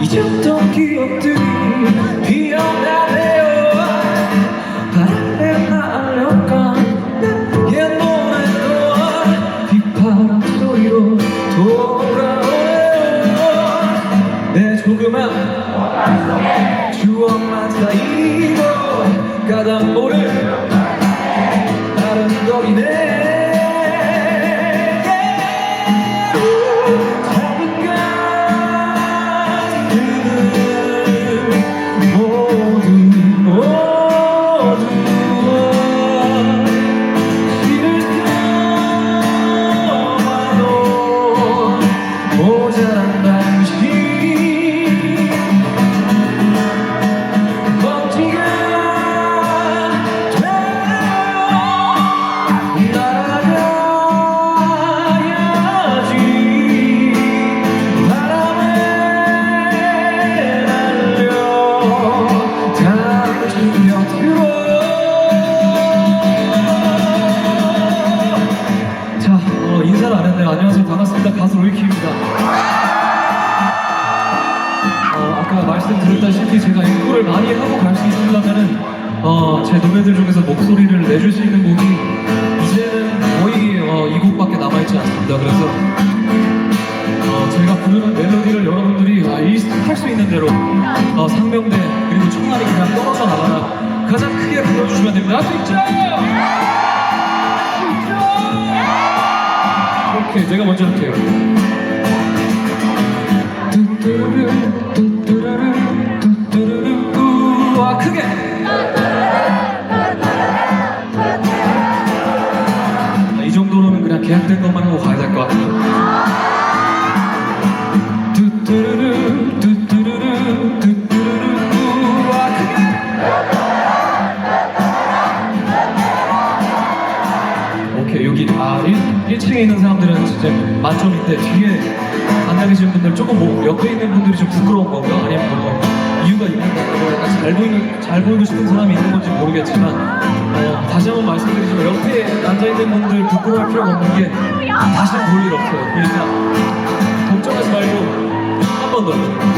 잊었던 기억들이 피어나네요. 바람에 날려간 나의 노래도 빗바람 소리로 돌아오네요. 내 조그만. 추억만 쌓이고 가다 모를 아름거리네 어, 제 노래들 중에서 목소리를 내줄 수 있는 곡이 이제는 거의 어, 이 곡밖에 남아있지 않습니다. 그래서 어, 제가 부르는 멜로디를 여러분들이 아, 할수 있는 대로 어, 상명대 그리고 청아리 그냥 떨어져 나가라 가장 크게 불러주시면 됩니다. 할 수 있죠? 오케이, 제가 먼저 할게요. 뚜뚜루루 뚜뚜루루 뚜뚜루루 우와 크게 계약된 것만 하고 가야 될 것 같아요. 오케이 여기 아 1, 1층에 있는 사람들은 진짜 만점인데 뒤에 앉아 계신 분들 조금 뭐 옆에 있는 분들이 좀 부끄러운 건가? 아니면 뭐 이유가 있는 건가? 약간 잘 보이는 잘 보이고 싶은 사람이 있는 건지 모르겠지만 어, 다시 한번 말씀드리지만 옆에 앉아 있는 분들 부끄러울 필요가 없는 게 다시는 볼일 없어요 그러니까 걱정하지 말고 한 번 더.